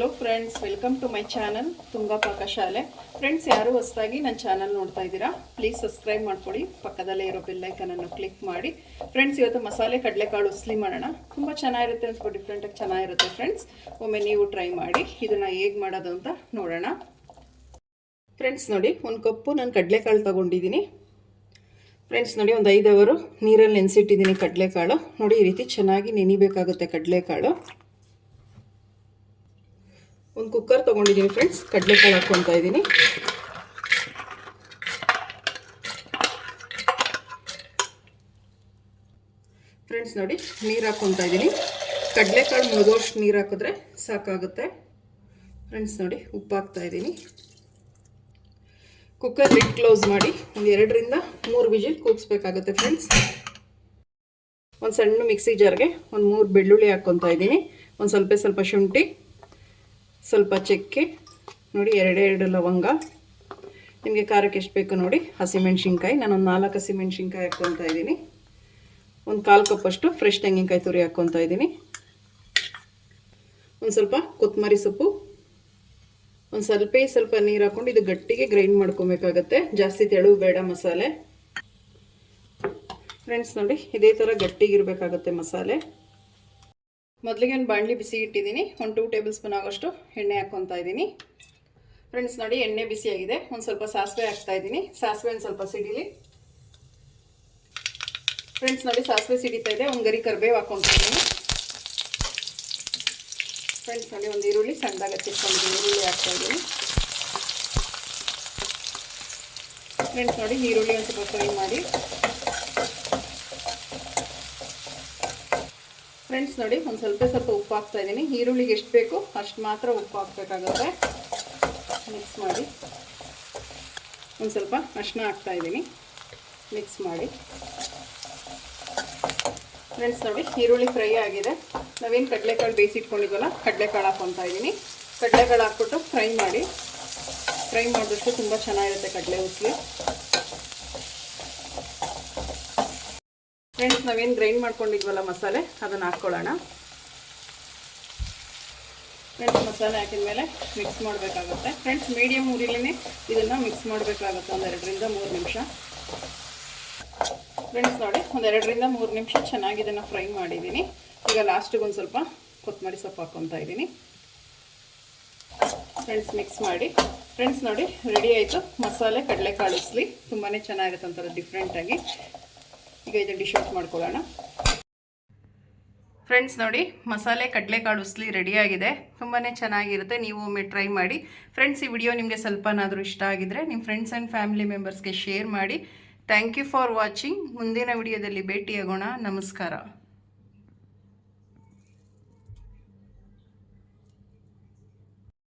Hello friends welcome to my channel Tunga ಪಾಕ ಶಾಲೆ friends ಯಾರು ಹೊಸದಾಗಿ ನನ್ನ ಚಾನಲ್ ನೋಡ್ತಾ ಇದ್ದೀರಾ? ಪ್ಲೀಸ್ ಸಬ್ಸ್ಕ್ರೈಬ್ ಮಾಡ್ಕೊಳ್ಳಿ ಪಕ್ಕದಲ್ಲೇ ಇರೋ ಬೆಲ್ಲೈಕನನ್ನು ಕ್ಲಿಕ್ ಮಾಡಿ. ಫ್ರೆಂಡ್ಸ್ ಇವತ್ತು ಮಸಾಲೆ ಕಡಲೆಕಾಳು ಉಸ್ಲಿ ಮಾಡೋಣ. ತುಂಬ ಚೆನ್ನಾಗಿರುತ್ತೆ ಸ್ವಲ್ಪ ಡಿಫ್ರೆಂಟಾಗಿ ಚೆನ್ನಾಗಿರುತ್ತೆ ಫ್ರೆಂಡ್ಸ್ ಒಮ್ಮೆ ನೀವು ಟ್ರೈ ಮಾಡಿ, ಇದನ್ನು ಹೇಗೆ ಮಾಡೋದು ಅಂತ ನೋಡೋಣ. ಫ್ರೆಂಡ್ಸ್ ನೋಡಿ, ಒಂದು ಕಪ್ಪು ನಾನು ಕಡಲೆಕಾಳು ತೊಗೊಂಡಿದ್ದೀನಿ. ಫ್ರೆಂಡ್ಸ್ ನೋಡಿ, ಒಂದು ಐದು ಅವರು ನೀರಲ್ಲಿ ನೆನೆಸಿಟ್ಟಿದ್ದೀನಿ ಕಡಲೆಕಾಳು. ನೋಡಿ, ಈ ರೀತಿ ಚೆನ್ನಾಗಿ ನೆನಿಬೇಕಾಗುತ್ತೆ ಕಡಲೆಕಾಳು. ಒಂದು ಕುಕ್ಕರ್ ತೊಗೊಂಡಿದ್ದೀನಿ ಫ್ರೆಂಡ್ಸ್ ಕಡಲೆಕಾಳು ಹಾಕ್ಕೊತಾ ಇದ್ದೀನಿ. ಫ್ರೆಂಡ್ಸ್ ನೋಡಿ, ನೀರು ಹಾಕ್ಕೊತಾ ಇದ್ದೀನಿ. ಕಡಲೆಕಾಳು ಮುಳುಗೋಷ್ಟು ನೀರು ಹಾಕಿದ್ರೆ ಸಾಕಾಗುತ್ತೆ. ಫ್ರೆಂಡ್ಸ್ ನೋಡಿ, ಉಪ್ಪು ಹಾಕ್ತಾ ಇದ್ದೀನಿ. ಕುಕ್ಕರ್ ಲಿಡ್ ಕ್ಲೋಸ್ ಮಾಡಿ ಒಂದು ಎರಡರಿಂದ ಮೂರು ವಿಜಿಲ್ ಕೂಗಿಸ್ಬೇಕಾಗುತ್ತೆ ಫ್ರೆಂಡ್ಸ್ ಒಂದು ಸಣ್ಣ ಮಿಕ್ಸಿ ಜಾರ್ಗೆ ಒಂದು ಮೂರು ಬೆಳ್ಳುಳ್ಳಿ ಹಾಕ್ಕೊತಾ ಇದ್ದೀನಿ. ಒಂದು ಸ್ವಲ್ಪ ಸ್ವಲ್ಪ ಶುಂಠಿ ಸ್ವಲ್ಪ ಚಕ್ಕೆ, ನೋಡಿ ಎರಡೆರಡು ಲವಂಗ. ನಿಮಗೆ ಖಾರಕ್ಕೆ ಎಷ್ಟು ಬೇಕು ನೋಡಿ, ಹಸಿಮೆಣ್ಸಿನ್ಕಾಯಿ. ಒಂದು ನಾಲ್ಕು ಹಸಿಮೆಣ್ಸಿನ್ಕಾಯಿ ಹಾಕ್ಕೊತಾ ಇದ್ದೀನಿ. ಒಂದು ಕಾಲು ಕಪ್ಪಷ್ಟು ಫ್ರೆಶ್ ತೆಂಗಿನಕಾಯಿ ತುರಿ ಹಾಕ್ಕೊತಾ ಇದ್ದೀನಿ. ಒಂದು ಸ್ವಲ್ಪ ಕೊತ್ತಂಬರಿ ಸೊಪ್ಪು. ಒಂದು ಸ್ವಲ್ಪ ಸ್ವಲ್ಪ ನೀರು ಹಾಕ್ಕೊಂಡು ಇದು ಗಟ್ಟಿಗೆ ಗ್ರೈಂಡ್ ಮಾಡ್ಕೊಬೇಕಾಗತ್ತೆ. ಜಾಸ್ತಿ ತೆಳು, ಬೇಡ ಮಸಾಲೆ. ಫ್ರೆಂಡ್ಸ್ ನೋಡಿ, ಇದೇ ಥರ ಗಟ್ಟಿಗಿರಬೇಕಾಗತ್ತೆ ಮಸಾಲೆ. ಮೊದಲಿಗೆ ಒಂದು ಬಾಣಲಿ ಬಿಸಿ ಇಟ್ಟಿದ್ದೀನಿ. ಒಂದು ಟೂ ಟೇಬಲ್ ಸ್ಪೂನ್ ಆಗೋಷ್ಟು ಎಣ್ಣೆ ಹಾಕ್ಕೊತಾ ಇದ್ದೀನಿ. ಫ್ರೆಂಡ್ಸ್ ನೋಡಿ ಎಣ್ಣೆ ಬಿಸಿಯಾಗಿದೆ ಒಂದು ಸ್ವಲ್ಪ ಸಾಸಿವೆ ಹಾಕ್ತಾ ಇದ್ದೀನಿ. ಸಾಸಿವೆ ಒಂದು ಸ್ವಲ್ಪ ಸಿಡಿಲಿ. ಫ್ರೆಂಡ್ಸ್ ನೋಡಿ ಸಾಸಿವೆ ಸಿಡಿತಾ ಇದೆ. ಒಂದು ಗರಿ ಕರಿಬೇವು ಹಾಕೊತಾ ಇದ್ದೀನಿ. ಫ್ರೆಂಡ್ಸ್ ನೋಡಿ ಒಂದು ಈರುಳ್ಳಿ ಸಣ್ಣದಾಗ ಹಚ್ಚಿಟ್ಕೊಂಡಿದ್ದೀನಿ. ಈರುಳ್ಳಿ ಹಾಕ್ತಾ ಇದ್ದೀನಿ. ಫ್ರೆಂಡ್ಸ್ ನೋಡಿ ಈರುಳ್ಳಿ ಒಂದು ಸ್ವಲ್ಪ ಫ್ರೈ ಮಾಡಿ. ಫ್ರೆಂಡ್ಸ್ ನೋಡಿ, ಒಂದು ಸ್ವಲ್ಪ ಸ್ವಲ್ಪ ಉಪ್ಪು ಹಾಕ್ತಾ ಇದ್ದೀನಿ. ಈರುಳ್ಳಿಗೆ ಎಷ್ಟು ಬೇಕು ಅಷ್ಟು ಮಾತ್ರ ಉಪ್ಪು ಹಾಕಬೇಕಾಗುತ್ತೆ. ಮಿಕ್ಸ್ ಮಾಡಿ. ಒಂದು ಸ್ವಲ್ಪ ಅರ್ಶಿನ ಹಾಕ್ತಾ ಇದ್ದೀನಿ. ಮಿಕ್ಸ್ ಮಾಡಿ. ಫ್ರೆಂಡ್ಸ್ ನೋಡಿ, ಈರುಳ್ಳಿ ಫ್ರೈ ಆಗಿದೆ. ನಾವೇನು ಕಡಲೆಕಾಳು ಬೇಯಿಸಿಟ್ಕೊಂಡಿದ್ವಲ್ಲ, ಕಡಲೆಕಾಳು ಹಾಕ್ಕೊತಾ ಇದ್ದೀನಿ. ಕಡಲೆಕಾಳು ಹಾಕ್ಬಿಟ್ಟು ಫ್ರೈ ಮಾಡಿ. ಫ್ರೈ ಮಾಡಿದಷ್ಟು ತುಂಬ ಚೆನ್ನಾಗಿರುತ್ತೆ ಕಡಲೆ ಉಸ್ಲಿ. ಫ್ರೆಂಡ್ಸ್ ನಾವೇನು ಗ್ರೈಂಡ್ ಮಾಡ್ಕೊಂಡಿದ್ವಲ್ಲ ಮಸಾಲೆ, ಅದನ್ನು ಹಾಕ್ಕೊಳ್ಳೋಣ. ಫ್ರೆಂಡ್ಸ್ ಮಸಾಲೆ ಹಾಕಿದ ಮೇಲೆ ಮಿಕ್ಸ್ ಮಾಡಬೇಕಾಗುತ್ತೆ. ಫ್ರೆಂಡ್ಸ್ ಮೀಡಿಯಮ್ ಊರಿಲೇ ಇದನ್ನು ಮಿಕ್ಸ್ ಮಾಡಬೇಕಾಗುತ್ತೆ ಒಂದೆರಡರಿಂದ ಮೂರು ನಿಮಿಷ. ಫ್ರೆಂಡ್ಸ್ ನೋಡಿ ಒಂದೆರಡರಿಂದ ಮೂರು ನಿಮಿಷ ಚೆನ್ನಾಗಿ ಇದನ್ನು ಫ್ರೈ ಮಾಡಿದ್ದೀನಿ. ಈಗ ಲಾಸ್ಟಿಗೆ ಒಂದು ಸ್ವಲ್ಪ ಕೊತ್ತಂಬರಿ ಸೊಪ್ಪು ಹಾಕ್ಕೊತಾ ಇದ್ದೀನಿ. ಫ್ರೆಂಡ್ಸ್ ಮಿಕ್ಸ್ ಮಾಡಿ. ಫ್ರೆಂಡ್ಸ್ ನೋಡಿ ರೆಡಿ ಆಯಿತು. ಮಸಾಲೆ ಕಡಲೆಕಾಳು ಉಸ್ಲಿ. ತುಂಬಾ ಚೆನ್ನಾಗಿರುತ್ತೆ ಒಂಥರ ಡಿಫ್ರೆಂಟಾಗಿ ಈಗ ಇದು ಡಿಶ್ ಔಟ್ ಮಾಡ್ಕೊಳ್ಳೋಣ. ಫ್ರೆಂಡ್ಸ್ ನೋಡಿ, ಮಸಾಲೆ ಕಡಲೆಕಾಳು ಉಸ್ಲಿ ರೆಡಿಯಾಗಿದೆ ತುಂಬಾ ಚೆನ್ನಾಗಿರುತ್ತೆ. ನೀವು ಒಮ್ಮೆ ಟ್ರೈ ಮಾಡಿ. ಫ್ರೆಂಡ್ಸ್ ಈ ವಿಡಿಯೋ ನಿಮಗೆ ಸ್ವಲ್ಪನಾದರೂ ಇಷ್ಟ ಆಗಿದ್ರೆ ನಿಮ್ಮ ಫ್ರೆಂಡ್ಸ್ ಆ್ಯಂಡ್ ಫ್ಯಾಮಿಲಿ ಮೆಂಬರ್ಸ್ಗೆ ಶೇರ್ ಮಾಡಿ. ಥ್ಯಾಂಕ್ ಯು ಫಾರ್ ವಾಚಿಂಗ್ ಮುಂದಿನ ವಿಡಿಯೋದಲ್ಲಿ ಭೇಟಿಯಾಗೋಣ. ನಮಸ್ಕಾರ.